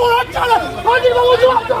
我来，炸了，赶紧把我抓走！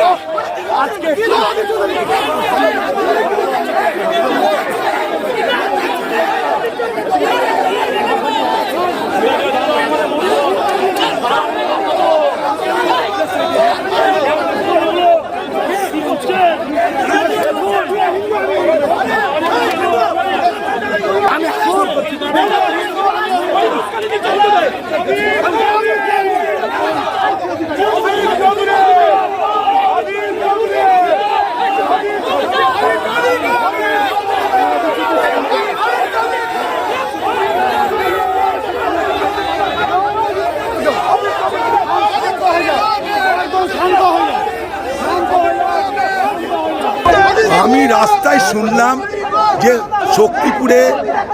আমি রাস্তায় শুনলাম যে শক্তিপুরে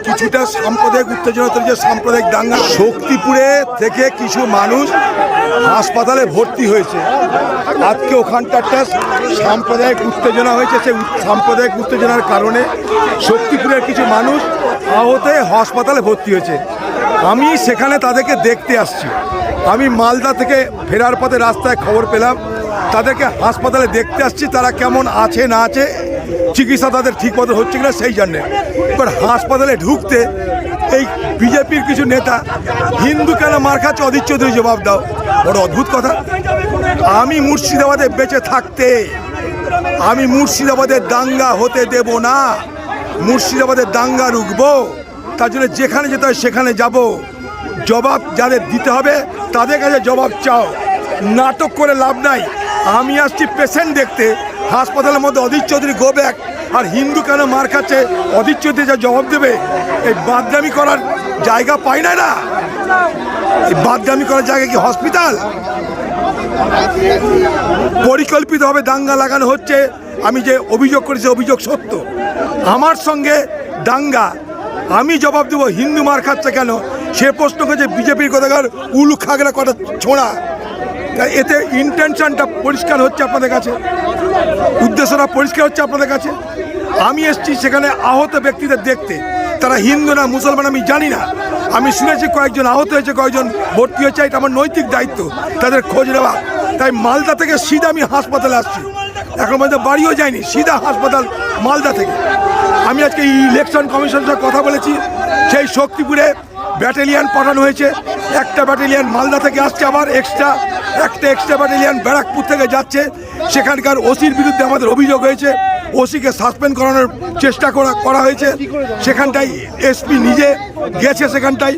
কিছুটা সাম্প্রদায়িক উত্তেজনা যে সাম্প্রদায়িক দাঙ্গা। শক্তিপুরে থেকে কিছু মানুষ হাসপাতালে ভর্তি হয়েছে। আজকে ওখানটা একটা সাম্প্রদায়িক উত্তেজনা হয়েছে, সেই সাম্প্রদায়িক উত্তেজনার কারণে শক্তিপুরের কিছু মানুষ আহতে হাসপাতালে ভর্তি হয়েছে। আমি সেখানে তাদেরকে দেখতে আসছি। আমি মালদা থেকে ফেরার পথে রাস্তায় খবর পেলাম। তাদেরকে হাসপাতালে দেখতে আসছি, তারা কেমন আছে, না আছে। চিকিৎসা তাদের ঠিক মতো হচ্ছে কিনা সেই জন্যে এবার হাসপাতালে ঢুকতে এই বিজেপির কিছু নেতা হিন্দু কেন মার খাচ্ছে? অধীর চৌধুরী জবাব দাও। বড় অদ্ভুত কথা। আমি মুর্শিদাবাদে বেঁচে থাকতে, আমি মুর্শিদাবাদের দাঙ্গা হতে দেব না। মুর্শিদাবাদের দাঙ্গা রুখবো। তার জন্য যেখানে যেতে হয় সেখানে যাব। জবাব যাদের দিতে হবে, তাদের কাছে জবাব চাও। নাটক করে লাভ নাই। আমি আসছি পেশেন্ট দেখতে। হাসপাতালের মধ্যে অধীর চৌধুরী গো ব্যাক আর হিন্দু কেন মার খাচ্ছে? অধীর চৌধুরী যা জবাব দেবে, এই বাদদামি করার জায়গা পাই না না? এই বাদদামি করার জায়গা কি হসপিটাল? পরিকল্পিতভাবে দাঙ্গা লাগানো হচ্ছে। আমি যে অভিযোগ করেছি অভিযোগ সত্য। আমার সঙ্গে দাঙ্গা। আমি জবাব দেবো, হিন্দু মার খাচ্ছে কেন? সে প্রশ্ন করেছে বিজেপির কথাকার উলু খাগড়া কটা ছোঁড়া। এতে ইন্টেনশনটা পরিষ্কার হচ্ছে আপনাদের কাছে। উদ্দেশ্যটা পরিষ্কার হচ্ছে আপনাদের কাছে। আমি এসেছি সেখানে আহত ব্যক্তিদের দেখতে। তারা হিন্দু না, মুসলমান, আমি জানি না। আমি শুনেছি কয়েকজন আহত হয়েছে, কয়েকজন ভর্তি হয়েছে, এটা আমার নৈতিক দায়িত্ব, তাদের খোঁজ নেওয়া। তাই মালদা থেকে সিধা আমি হাসপাতালে আসছি। এখন পর্যন্ত বাড়িও যায়নি, সিধা হাসপাতাল মালদা থেকে। আমি আজকে ইলেকশন কমিশনের সাথে কথা বলেছি। সেই শক্তিপুরে ব্যাটালিয়ান পাঠানো হয়েছে। একটা ব্যাটালিয়ান মালদা থেকে আসছে আবার এক্সট্রা একটা এক্সট্রা ব্যাটালিয়ান ব্যারাকপুর থেকে যাচ্ছে। সেখানকার ওসির বিরুদ্ধে আমাদের অভিযোগ হয়েছে। ওসিকে সাসপেন্ড করানোর চেষ্টা করা করা হয়েছে। সেখানটায় এসপি নিজে গেছে সেখানটায়।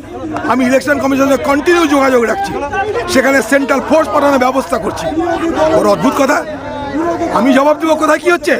আমি ইলেকশন কমিশনের কন্টিনিউ যোগাযোগ রাখছি। সেখানে সেন্ট্রাল ফোর্স পাঠানোর ব্যবস্থা করছি। ওর অদ্ভুত কথা। আমি জবাব দেবো কোথায়, কি হচ্ছে?